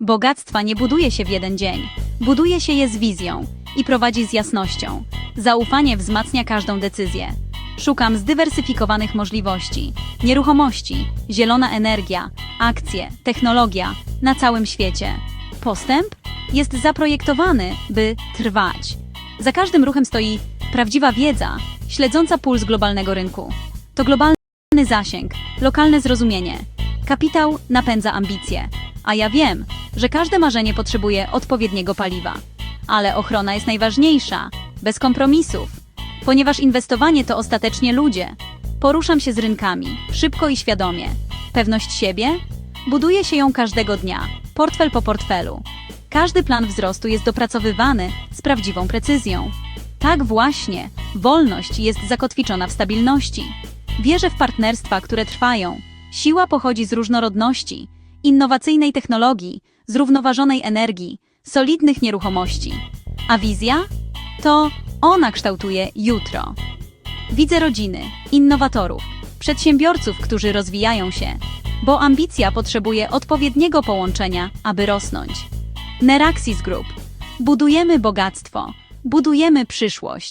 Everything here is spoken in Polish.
Bogactwa nie buduje się w jeden dzień. Buduje się je z wizją i prowadzi z jasnością. Zaufanie wzmacnia każdą decyzję. Szukam zdywersyfikowanych możliwości, nieruchomości, zielona energia, akcje, technologia na całym świecie. Postęp jest zaprojektowany, by trwać. Za każdym ruchem stoi prawdziwa wiedza, śledząca puls globalnego rynku. To globalny zasięg, lokalne zrozumienie. Kapitał napędza ambicje, a ja wiem, że każde marzenie potrzebuje odpowiedniego paliwa. Ale ochrona jest najważniejsza, bez kompromisów, ponieważ inwestowanie to ostatecznie ludzie. Poruszam się z rynkami, szybko i świadomie. Pewność siebie? Buduje się ją każdego dnia, portfel po portfelu. Każdy plan wzrostu jest dopracowywany z prawdziwą precyzją. Tak właśnie, wolność jest zakotwiczona w stabilności. Wierzę w partnerstwa, które trwają. Siła pochodzi z różnorodności, innowacyjnej technologii, zrównoważonej energii, solidnych nieruchomości. A wizja? To ona kształtuje jutro. Widzę rodziny, innowatorów, przedsiębiorców, którzy rozwijają się, bo ambicja potrzebuje odpowiedniego połączenia, aby rosnąć. Neraxis Group. Budujemy bogactwo, budujemy przyszłość.